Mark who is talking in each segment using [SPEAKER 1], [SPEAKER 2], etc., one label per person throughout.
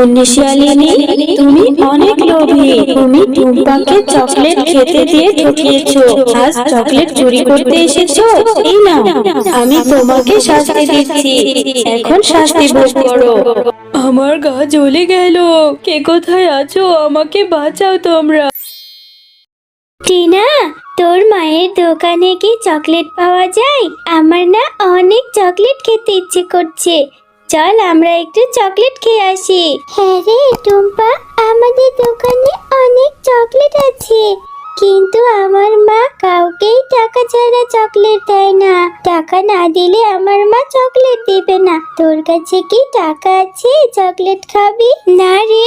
[SPEAKER 1] তুমি অনেক লোভী। তুমি টুম্পাকে চকলেট খেতে দিয়ে ঠকিয়েছো আজ চকলেট চুরি করতে এসেছ? এই না আমি তোমাকে শাস্তি দিচ্ছি। এখন শাস্তি ভোগ করো।
[SPEAKER 2] আমার গা জ্বলে গেল। কে কোথায় আছো? আমাকে বাঁচাও তোমরা।
[SPEAKER 3] টিনা তোর মায়ের দোকানে কি চকলেট পাওয়া যায়? আমার না অনেক চকলেট খেতে ইচ্ছে করছে। চল আমরা একটু চকলেট খেয়ে আসি। হ্যাঁ রে টুম্পা, আমাদের দোকানে অনেক চকলেট আছে। কিন্তু আমার মা কাউকেই টাকা ছাড়া চকলেট দেয় না। টাকা না দিলে আমার মা চকলেট দেবে না। তোর কাছে কি টাকা আছে? চকলেট খাবি? না রে,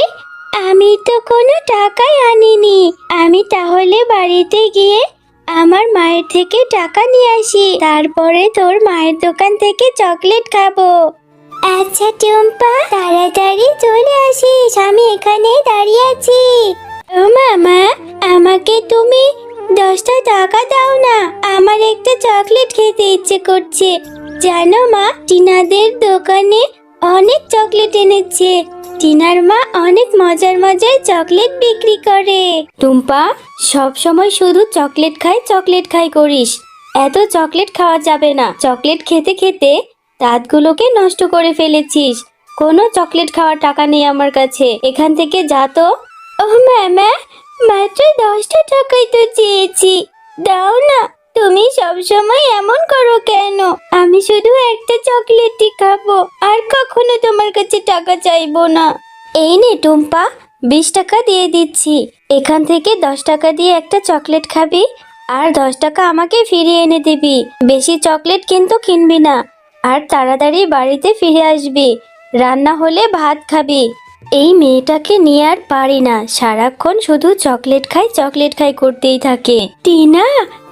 [SPEAKER 3] আমি তো কোনো টাকাই আনিনি। আমি তাহলে বাড়িতে গিয়ে আমার মায়ের থেকে টাকা নিয়ে আসি। তারপরে তোর মায়ের দোকান থেকে চকলেট খাব। আচ্ছা টুম্পা, তাড়াতাড়ি চলে আসিস। আমি এখানে দাঁড়িয়ে আছি। ও মামা, আমাকে তুমি দশটা টাকা দাও না। আমার একটা চকলেট খেতে ইচ্ছে করছে। জানো মা, টিনাদের দোকানে অনেক চকলেট এনেছে। টিনার মা অনেক মজার মজার চকলেট বিক্রি করে। টুম্পা সব সময় শুধু চকলেট খাই চকলেট খাই করিস। এত চকলেট খাওয়া যাবে না। চকলেট খেতে খেতে দাঁতগুলোকে নষ্ট করে ফেলেছিস। কোনো চকলেট খাওয়ার টাকা নেই আমার কাছে। এখান থেকে যা তো। মাত্র দশটা টাকাই তো চেয়েছি। দাও না, তুমি সব সময় এমন করো কেন? আমি শুধু একটা চকলেটই খাব, আর কখনো তোমার কাছে টাকা চাইব না। এই নে টুম্পা, বিশ টাকা দিয়ে দিচ্ছি। এখান থেকে দশ টাকা দিয়ে একটা চকলেট খাবি, আর দশ টাকা আমাকে ফিরিয়ে এনে দিবি। বেশি চকলেট কিন্তু কিনবি না। আর তাড়াতাড়ি বাড়িতে ফিরে আসবি। রান্না হলে ভাত খাবি। এই মেয়েটাকে নিয়ে আর পারি না। সারাক্ষণ শুধু চকলেট খাই চকলেট খাই করতেই থাকে। টিনা,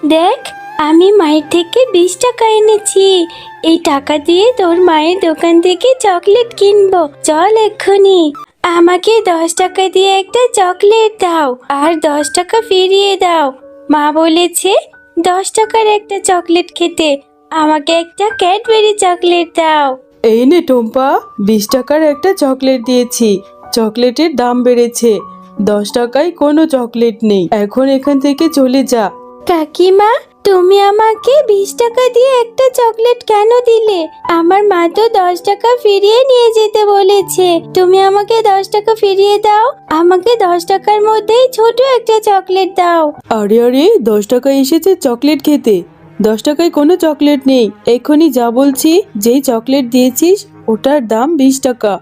[SPEAKER 3] দেখ, আমি মায়ের থেকে বিশ টাকা এনেছি। এই টাকা দিয়ে তোর মায়ের দোকান থেকে চকলেট কিনবো। চল এক্ষুনি। আমাকে দশ টাকা দিয়ে একটা চকলেট দাও আর দশ টাকা ফিরিয়ে দাও। মা বলেছে, দশ টাকার একটা চকলেট খেতে। আমাকে একটা ক্যাডবেরি চকলেট দাও।
[SPEAKER 2] এই নে টম্পা বিশ টাকার একটা চকলেট দিয়েছি। চকলেটের দাম বেড়েছে। দশ টাকায় কোনো চকলেট নেই। এখন এখান থেকে চলে যা।
[SPEAKER 3] কাকিমা তুমি আমাকে বিশ টাকা দিয়ে একটা চকলেট কেন দিলে? আমার মা তো দশ টাকা ফিরিয়ে নিয়ে যেতে বলেছে। তুমি আমাকে দশ টাকা ফিরিয়ে দাও। আমাকে দশ টাকার মধ্যেই ছোট একটা চকলেট দাও।
[SPEAKER 2] আরে আরে দশ টাকা এসেছে চকলেট খেতে। দশ টাকায় কোনো চকলেট নেই। এক্ষুনি যা বলছি, যেই চকলেট দিয়েছিস, ওটার দাম বিশ টাকা।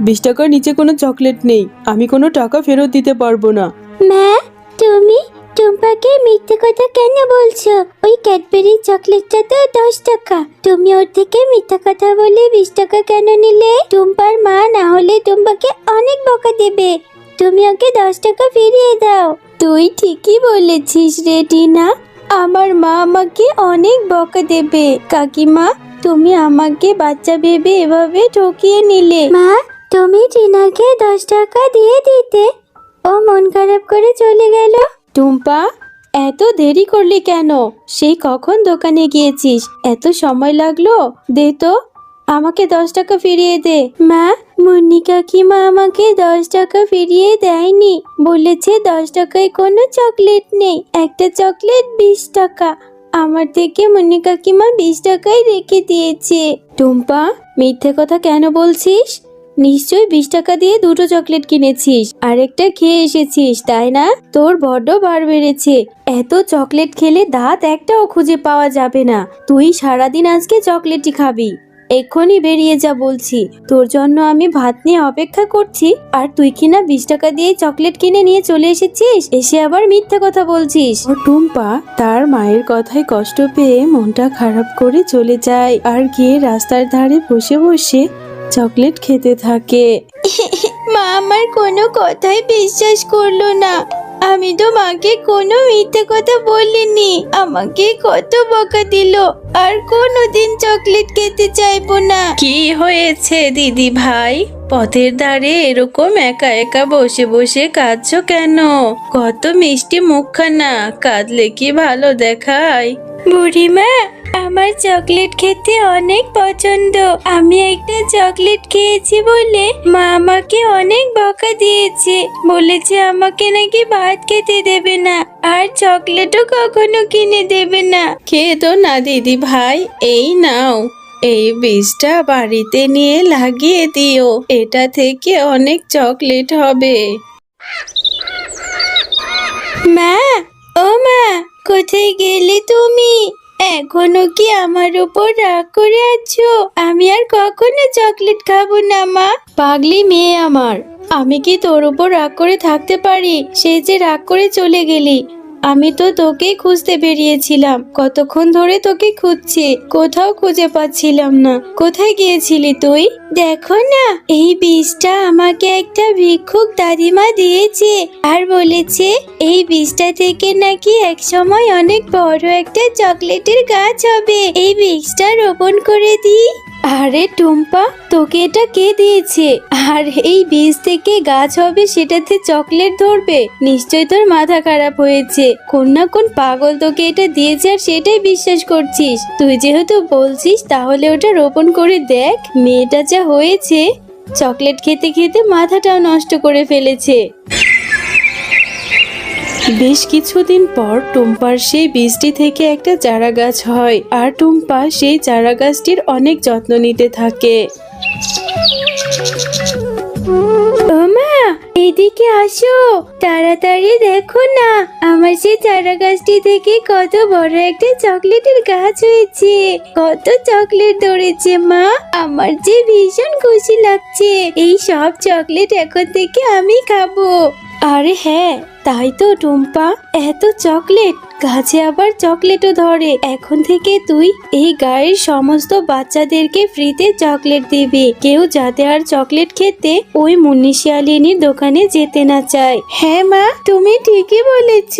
[SPEAKER 2] বিশ টাকার নিচে কোনো চকলেট নেই। আমি কোনো টাকা ফেরত দিতে পারব না।
[SPEAKER 3] মা, তুমি টুম্পাকে মিথ্যে কথা কেন বলছো? ওই ক্যাডবেরি চকলেটটা তো দশ টাকা। তুমি ওর থেকে মিথ্যা কথা বলে বিশ টাকা কেন নিলে? টুম্পার মা না হলে টুম্পাকে অনেক বকা দেবে। তুমি ওকে দশ টাকা ফিরিয়ে দাও। তুই ঠিকই বলেছিস রে টিনা। আমার মা আমাকে অনেক বকা দেবে। কাকিমা তুমি আমাকে বাচ্চা ভেবে এভাবে ঠকিয়ে নিলে। মা তুমি টিনাকে দশ টাকা দিয়ে দিতে। ও মন খারাপ করে চলে গেল।
[SPEAKER 1] টুম্পা এত দেরি করলি কেন? সেই কখন দোকানে গিয়েছিস? এত সময় লাগল? দে তো। আমাকে দশ টাকা ফিরিয়ে দে।
[SPEAKER 3] মা, মুন্নি কাকিমা আমাকে দশ টাকা ফিরিয়ে দেয়নি। বলেছে দশ টাকায় কোনো চকলেট নেই। একটা চকলেট বিশ টাকা। আমার থেকে মুন্নি কাকিমা বিশ টাকায় রেখে দিয়েছে।
[SPEAKER 1] টুম্পা, মিথ্যে কথা কেন বলছিস? নিশ্চয়ই বিশ টাকা দিয়ে দুটো চকলেট কিনেছিস। আরেকটা খেয়ে এসেছিস, তাই না? তোর বড্ড বার বেড়েছে। এত চকলেট খেলে দাঁত একটাও খুঁজে পাওয়া যাবে না। তুই সারাদিন আজকে চকলেটই খাবি। এক্ষুনি বেরিয়ে যা বলছি। তোর জন্য আমি ভাত নিয়ে অপেক্ষা করছি। আর তুই কিনা বিশ টাকা দিয়ে চকলেট কিনে নিয়ে চলে এসেছিস? এসে আবার মিথ্যা কথা বলছিস। ও টুম্পা তার মায়ের কথায় কষ্ট পেয়ে মনটা খারাপ করে চলে যায় আর গিয়ে রাস্তার ধারে বসে বসে চকলেট খেতে থাকে।
[SPEAKER 3] মা আমার কোনো কথাই বিশ্বাস করল না। আমি তো মাকে কোনো মিথ্যে কথা বলিনি। আমাকে কত বকা দিল। আর কোনোদিন চকলেট খেতে চাইব না।
[SPEAKER 1] কি হয়েছে দিদি ভাই? পথের ধারে এরকম একা একা বসে বসে কাঁদছো কেন? কত মিষ্টি মুখখানা কাঁদলে কি ভালো দেখায়?
[SPEAKER 3] বুড়িমা আমার চকলেট খেতে অনেক পছন্দ। আমি একটা চকলেট খেয়েছি বলে মা আমাকে অনেক বকা দিয়েছে। বলেছে আমাকে নাকি ভাত খেতে দেবে না আর চকলেটও কখনো কিনে দেবে না।
[SPEAKER 1] খেয়ে তো না দিদি ভাই এই নাও। এই বীজটা বাড়িতে নিয়ে লাগিয়ে দিও এটা থেকে অনেক চকলেট হবে।
[SPEAKER 3] মা ও মা কোথায় গেলে তুমি? এখনও কি আমার উপর রাগ করে আছো? আমি আর কখনো চকলেট খাব না, মা।
[SPEAKER 1] পাগলি মেয়ে আমার, আমি কি তোর উপর রাগ করে থাকতে পারি? সে যে রাগ করে চলে গেলি আমি তো তোকেই খুঁজতে বেরিয়েছিলাম। কতক্ষণ ধরে তোকে খুঁজছি, কোথাও খুঁজে পাচ্ছিলাম না। কোথায় গিয়েছিলি তুই?
[SPEAKER 3] দেখো না, এই বীজটা আমাকে একটা ভিক্ষুক দাদিমা দিয়েছে আর বলেছে, এই বীজটা থেকে নাকি এক সময় অনেক বড় একটা চকলেটের গাছ হবে। এই বীজটা রোপণ করে দিই।
[SPEAKER 1] আরে টুম্পা, তোকে এটা কে দিয়েছে? আর এই বীজ থেকে গাছ হবে, সেটাতে চকলেট ধরবে। নিশ্চয় তোর মাথা খারাপ হয়েছে। কোন না কোন পাগল তোকে এটা দিয়েছে আর সেটাই বিশ্বাস করছিস। তুই যেহেতু বলছিস, তাহলে ওটা রোপণ করে দেখ, মেয়েটা যা হয়েছে। চকলেট খেতে খেতে মাথাটাও নষ্ট করে ফেলেছে। বেশ কিছুদিন পর টুম্পার সেই বীজটি থেকে একটা চারা গাছ হয় আর টুম্পা সেই চারা গাছটির অনেক যত্ন নিতে থাকে।
[SPEAKER 3] মা, এদিকে আসো। তাড়াতাড়ি দেখো না, আমার সেই চারা গাছটি থেকে কত বড় একটা চকলেটের গাছ হয়েছে। কত চকলেট ধরেছে মা, আমার যে ভীষণ খুশি লাগছে। এই সব চকলেট এখন থেকে আমি খাব।
[SPEAKER 1] আরে হ্যাঁ তাই তো টুম্পা, এত চকলেট গাছে আবার চকলেটও ধরে। এখন থেকে তুই এই গায়ের সমস্ত বাচ্চাদেরকে ফ্রিতে চকলেট দিবি। কেউ যাতে আর চকলেট খেতে ওই মুন্নিশিয়ালিনীর দোকানে যেতে না চায়।
[SPEAKER 3] হ্যাঁ মা, তুমি ঠিকই বলেছ।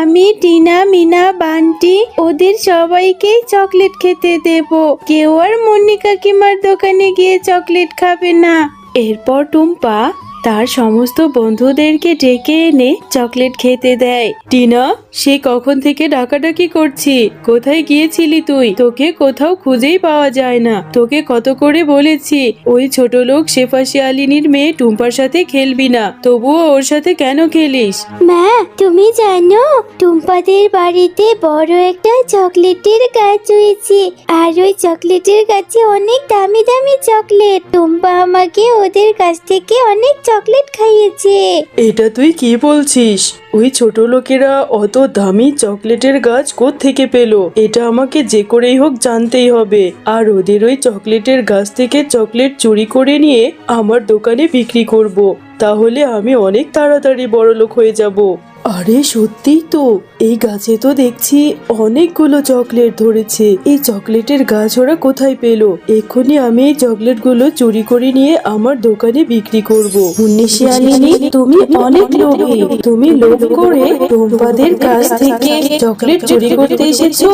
[SPEAKER 3] আমি টিনা, মিনা, বান্টি, ওদের সবাইকে চকলেট খেতে দেব। কেউ আর মুন্নি কাকিমার দোকানে গিয়ে চকলেট খাবে না।
[SPEAKER 1] এরপর টুম্পা তার সমস্ত বন্ধুদেরকে ডেকে এনে চকলেট খেতে দেয়।
[SPEAKER 2] টিনা, সে কখন থেকে ডাকাডাকি করছি? কোথায় গিয়েছিলি তুই? তোকে কোথাও খুঁজেই পাওয়া যায় না। তোকে কত করে বলেছি, ওই ছোট লোক শেফা শিয়ালিনীর মেয়ে টুম্পার সাথে খেলবি না। তবুও ওর সাথে কেন খেলিস?
[SPEAKER 3] মা, তুমি জানো, টুম্পাদের বাড়িতে বড় একটা চকলেটের গাছ হয়েছে। আর ওই চকলেটের গাছে অনেক দামি দামি চকলেট। টুম্পা আমাকে ওদের কাছ থেকে অনেক চকলেট খাইয়েছে।
[SPEAKER 2] এটা তুই কি বলছিস? ওই ছোট লোকেরা অত দামি চকলেটের গাছ থেকে পেল? এটা আমাকে যে করেই হোক জানতেই হবে। আর ওদের ওই চকলেটের গাছ থেকে চকলেট চুরি করে নিয়ে আমার দোকানে বিক্রি করব। তাহলে আমি অনেক তাড়াতাড়ি বড় লোক হয়ে যাব। আরে সত্যিই তো। এই গাছে তো দেখছি অনেকগুলো চকলেট ধরেছে। এই চকলেটের গাছ ওরা কোথায় পেল? এক্ষুনি আমি এই চকলেটগুলো চুরি করে নিয়ে আমার দোকানে বিক্রি করব।
[SPEAKER 1] মুন্নিশিয়ালিনী তুমি অনেক লোভী। তুমি লোভ করে টুম্পাদের কাছ থেকে চকলেট চুরি করতে এসেছ।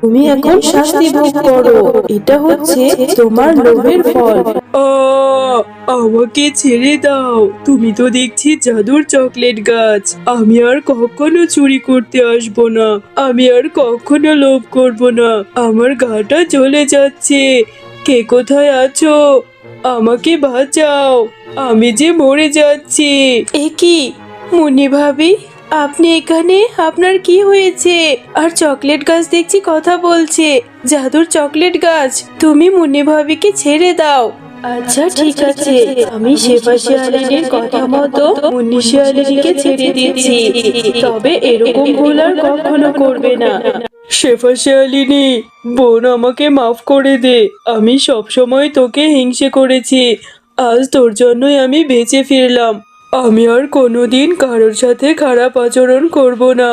[SPEAKER 1] তুমি এখন শাস্তি ভোগ করো। এটা হচ্ছে তোমার লোভের ফল।
[SPEAKER 2] আহ! আমাকে ছেড়ে দাও। তুমি তো দেখছি জাদুর চকলেট গাছ। আমি আর কখনো চুরি করতে আসব না। আমি আর কখনো লোভ করব না। আমার গাটা জ্বলে যাচ্ছে। কে কোথায় আছো? আমাকে বাঁচাও। আমি যে মরে যাচ্ছি।
[SPEAKER 1] এ কি? মুন্নি ভাবি, আপনি এখানে? আপনার কি হয়েছে? আর চকলেট গাছ দেখছি কথা বলছে। জাদুর চকলেট গাছ, তুমি মুন্নি ভাবিকে ছেড়ে দাও। আচ্ছা ঠিক আছে। আমি শেফা কথা মতো মুন্নি শিয়ালিনীকে ছেড়ে দিচ্ছি তবে এরকম ভুল আর কখনো করবে না।
[SPEAKER 2] শেফা শিয়ালিনী বোন আমাকে মাফ করে দে। আমি সবসময় তোকে হিংসে করেছি। আজ তোর জন্যই আমি বেঁচে ফিরলাম। আমি আর কোনোদিন কারোর সাথে খারাপ আচরণ করব না।